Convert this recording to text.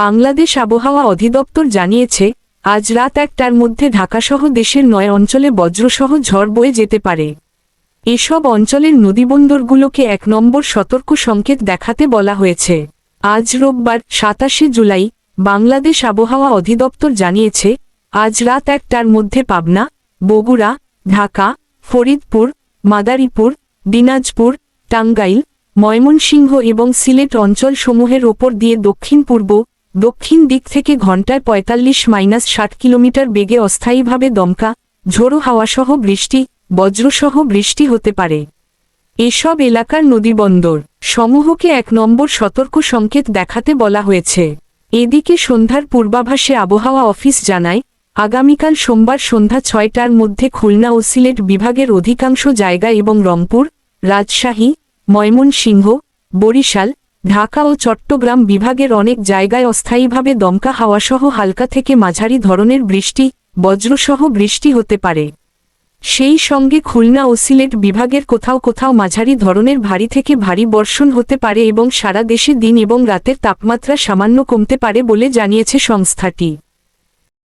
বাংলাদেশ আবহাওয়া অধিদপ্তর জানিয়েছে, আজ রাত একটার মধ্যে ঢাকাসহ দেশের নয় অঞ্চলে বজ্রসহ ঝড় বয়ে যেতে পারে। এসব অঞ্চলের নদীবন্দরগুলোকে এক নম্বর সতর্ক সংকেত দেখাতে বলা হয়েছে। আজ রোববার সাতাশে জুলাই, বাংলাদেশ আবহাওয়া অধিদপ্তর জানিয়েছে, আজ রাত একটার মধ্যে পাবনা, বগুড়া, ঢাকা, ফরিদপুর, মাদারীপুর, দিনাজপুর, টাঙ্গাইল, ময়মনসিংহ এবং সিলেট অঞ্চলসমূহের ওপর দিয়ে দক্ষিণ পূর্ব দক্ষিণ দিক থেকে ঘণ্টায় পঁয়তাল্লিশ মাইনাস ষাট কিলোমিটার বেগে অস্থায়ীভাবে দমকা, ঝোড়ো হাওয়াসহ বৃষ্টি, বজ্রসহ বৃষ্টি হতে পারে। এসব এলাকার নদীবন্দর সমূহকে এক নম্বর সতর্ক সংকেত দেখাতে বলা হয়েছে। এদিকে সন্ধ্যার পূর্বাভাসে আবহাওয়া অফিস জানায়, আগামীকাল সোমবার সন্ধ্যা ছয়টার মধ্যে খুলনা ও সিলেট বিভাগের অধিকাংশ জায়গা এবং রংপুর, রাজশাহী, ময়মনসিংহ, বরিশাল ঢাকা ও চট্টগ্রাম বিভাগের অনেক জায়গায় অস্থায়ীভাবে দমকা হাওয়াসহ হালকা থেকে মাঝারি ধরনের বৃষ্টি, বজ্রসহ বৃষ্টি হতে পারে। সেই সঙ্গে খুলনা ও সিলেট বিভাগের কোথাও কোথাও মাঝারি ধরনের ভারী থেকে ভারী বর্ষণ হতে পারে এবং সারা দেশে দিন এবং রাতের তাপমাত্রা সামান্য কমতে পারে বলে জানিয়েছে সংস্থাটি।